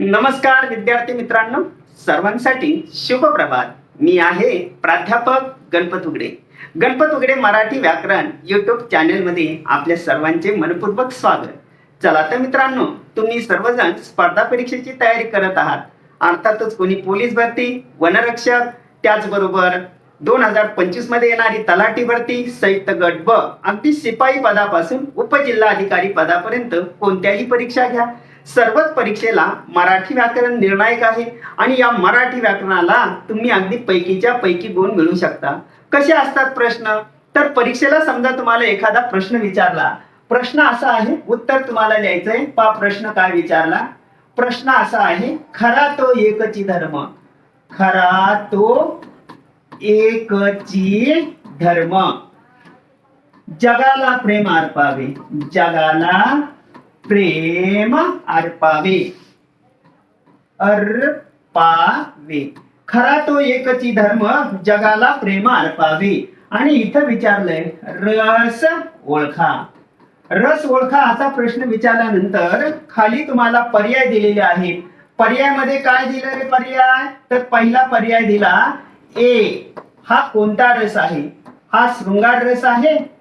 नमस्कार विद्यार्थी मित्रांनो. सर्वांसाठी शुभप्रभात मी आहे प्राध्यापक गणपत उगडे. गणपत उगडे मराठी व्याकरण युट्यूब चॅनेलमध्ये आपल्या सर्वांचे मनपूर्वक स्वागत. चला तर मित्रांनो तुम्ही सर्वजण स्पर्धा परीक्षेची तयारी करत आहात. अर्थातच कोणी पोलीस भरती वनरक्षक त्याचबरोबर दोन हजार पंचवीसमध्ये येणारी तलाठी भरती संयुक्त गट ब अगदी शिपाई पदापासून उपजिल्हाधिकारी पदापर्यंत कोणत्याही परीक्षा घ्या. सर्वच परीक्षेला मराठी व्याकरण निर्णायक आहे. आणि या मराठी व्याकरणाला तुम्ही अगदी पैकीच्या पैकी गुण मिळू शकता. कसे असतात प्रश्न? तर परीक्षेला समजा तुम्हाला एखादा प्रश्न विचारला. प्रश्न असा आहे उत्तर तुम्हाला लिहायचंय पा प्रश्न काय विचारला? प्रश्न असा आहे खरा तो एकची धर्म. खरा तो एकची धर्म. जगाला प्रेम अर्पावे. जगाला प्रेम अर्पावे। अर्पावे। खरा तो एकची धर्म जगाला प्रेम अर्पावे. आणि इथं विचारलंय रस ओळखा. रस ओळखा असा प्रश्न विचारल्यानंतर खाली तुम्हाला पर्याय दिलेले आहेत. पर्यायमध्ये काय दिलं रे पर्याय? तर पहिला पर्याय दिला ए. हा कोणता रस आहे? हा शृंगार रस आहे?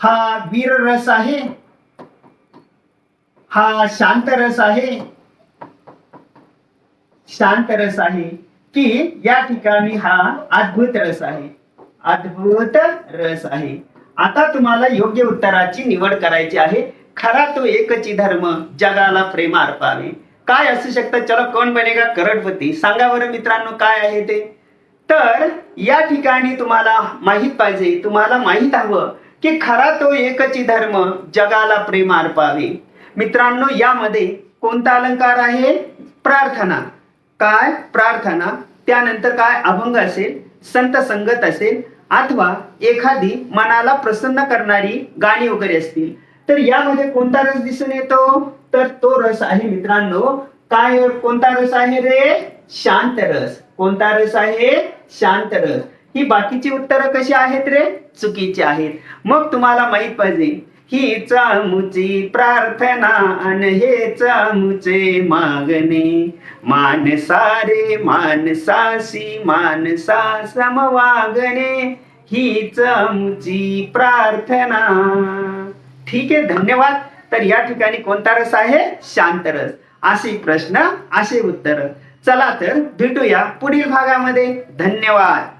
हा वीर रस आहे. हा शांत रस आहे. शांत रस आहे की या ठिकाणी हा अद्भुत रस आहे. अद्भुत रस आहे. आता तुम्हाला योग्य उत्तराची निवड करायची आहे. खरा तो एकची धर्म जगाला प्रेम अर्पावे काय असू शकतं? चलो कोण बनेगा? करडपती. सांगा बरं मित्रांनो काय आहे ते? तर या ठिकाणी तुम्हाला माहीत पाहिजे तुम्हाला माहीत हवं की खरा तो एकची धर्म जगाला प्रेम अर्पावे. मित्रांनो यामध्ये कोणता अलंकार आहे? प्रार्थना. काय? प्रार्थना. त्यानंतर काय अभंग असेल संत संगत असेल अथवा एखादी मनाला प्रसन्न करणारी गाणी वगैरे असतील. तर यामध्ये कोणता रस दिसून येतो? तर तो रस आहे मित्रांनो काय? कोणता रस आहे रे? शांत रस. कोणता रस आहे? शांत रस. ही बाकीची उत्तरं कशी आहेत रे? चुकीची आहेत. मग तुम्हाला माहीत पाहिजे ही चमुची प्रार्थना अन हे चमुचे मागणे. मानसारे मानसासी मानसा समवागणे ही चमुची प्रार्थना. ठीक आहे धन्यवाद. तर या ठिकाणी कोणता रस आहे? शांत रस. असे प्रश्न असे उत्तर. चला तर भेटूया पुढील भागामध्ये. धन्यवाद.